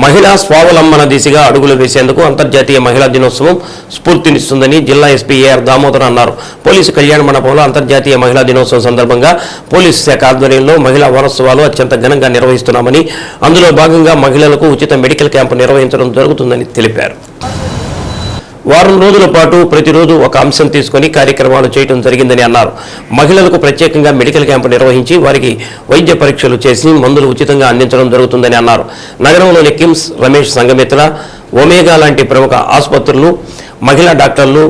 మహిళా స్వావలంబన దిశగా అడుగులు వేసేందుకు అంతర్జాతీయ మహిళా దినోత్సవం స్ఫూర్తినిస్తుందని జిల్లా ఎస్పీ ఏఆర్ దామోదర్ అన్నారు. పోలీసు కళ్యాణ మండపంలో అంతర్జాతీయ మహిళా దినోత్సవం సందర్భంగా పోలీసు శాఖ ఆధ్వర్యంలో మహిళా వారోత్సవాలు అత్యంత ఘనంగా నిర్వహిస్తున్నామని అందులో భాగంగా మహిళలకు ఉచిత మెడికల్ క్యాంపు నిర్వహించడం జరుగుతుందని తెలిపారు. వారం రోజుల పాటు ప్రతిరోజు ఒక అంశం తీసుకొని కార్యక్రమాలు చేయడం జరిగిందని అన్నారు. మహిళలకు ప్రత్యేకంగా మెడికల్ క్యాంపు నిర్వహించి వారికి వైద్య పరీక్షలు చేసి మందులు ఉచితంగా అందించడం జరుగుతుందని అన్నారు. నగరంలోని కిమ్స్ రమేష్ సంగమిత్ర ఒమేగా లాంటి ప్రముఖ ఆసుపత్రులు మహిళా డాక్టర్లు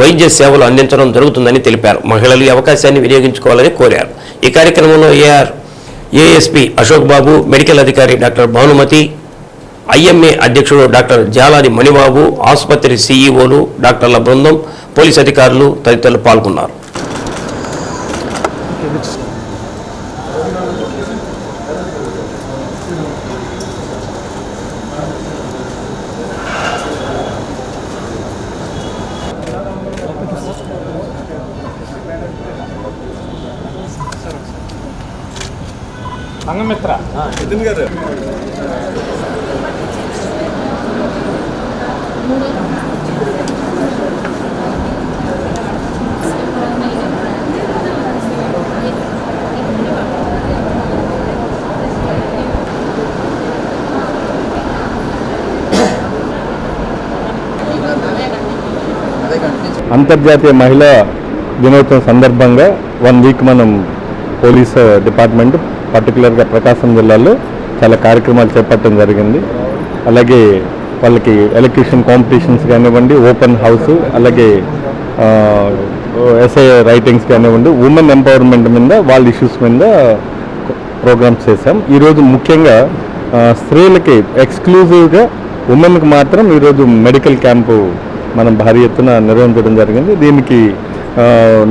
వైద్య సేవలు అందించడం జరుగుతుందని తెలిపారు. మహిళలు ఈ అవకాశాన్ని వినియోగించుకోవాలని కోరారు. ఈ కార్యక్రమంలో AR ASP Ashok Babu medical అధికారి డాక్టర్ భానుమతి ఐఎంఏ అధ్యక్షుడు డాక్టర్ జాలాది మణిబాబు ఆసుపత్రి సీఈఓలు డాక్టర్ల బృందం పోలీస్ అధికారులు తదితరులు పాల్గొన్నారు. సంగమిత్ర నితిన్ గారు. అంతర్జాతీయ మహిళా దినోత్సవం సందర్భంగా వన్ వీక్ మనం పోలీస్ డిపార్ట్మెంట్ పర్టికులర్గా ప్రకాశం జిల్లాలో చాలా కార్యక్రమాలు చేపట్టడం జరిగింది. అలాగే వాళ్ళకి ఎలక్ట్రీషియన్ కాంపిటీషన్స్ కానివ్వండి ఓపెన్ హౌస్ అలాగే ఎస్ఐ రైటింగ్స్ కానివ్వండి ఉమెన్ ఎంపవర్మెంట్ మీద వాళ్ళ ఇష్యూస్ మీద ప్రోగ్రామ్స్ చేశాం. ఈరోజు ముఖ్యంగా స్త్రీలకి ఎక్స్క్లూజివ్గా ఉమెన్కి మాత్రం ఈరోజు మెడికల్ క్యాంపు మనం భారీ ఎత్తున నిర్వహించడం జరిగింది. దీనికి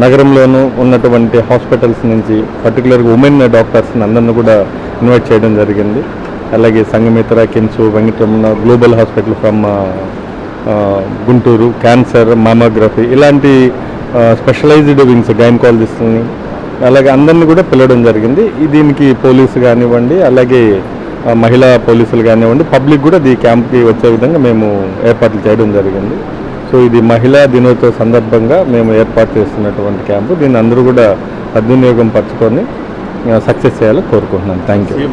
నగరంలోనూ ఉన్నటువంటి హాస్పిటల్స్ నుంచి పర్టికులర్గా ఉమెన్ డాక్టర్స్ని అందరిని కూడా ఇన్వైట్ చేయడం జరిగింది. అలాగే Sangamitra KIMS Venkataramana global hospital from Guntur cancer mammography ఇలాంటి స్పెషలైజ్డ్ వింగ్స్ గైనకాలజిస్ట్ని అలాగే అందరిని కూడా పిలవడం జరిగింది. దీనికి పోలీసు కానివ్వండి అలాగే మహిళా పోలీసులు కానివ్వండి పబ్లిక్ కూడా ఈ క్యాంప్కి వచ్చే విధంగా మేము ఏర్పాట్లు చేయడం జరిగింది. సో ఇది మహిళా దినోత్సవ సందర్భంగా మేము ఏర్పాటు చేస్తున్నటువంటి క్యాంపు. దీన్ని అందరూ కూడా సద్వినియోగం పరచుకొని సక్సెస్ చేయాలని కోరుకుంటున్నాను థ్యాంక్ యూ.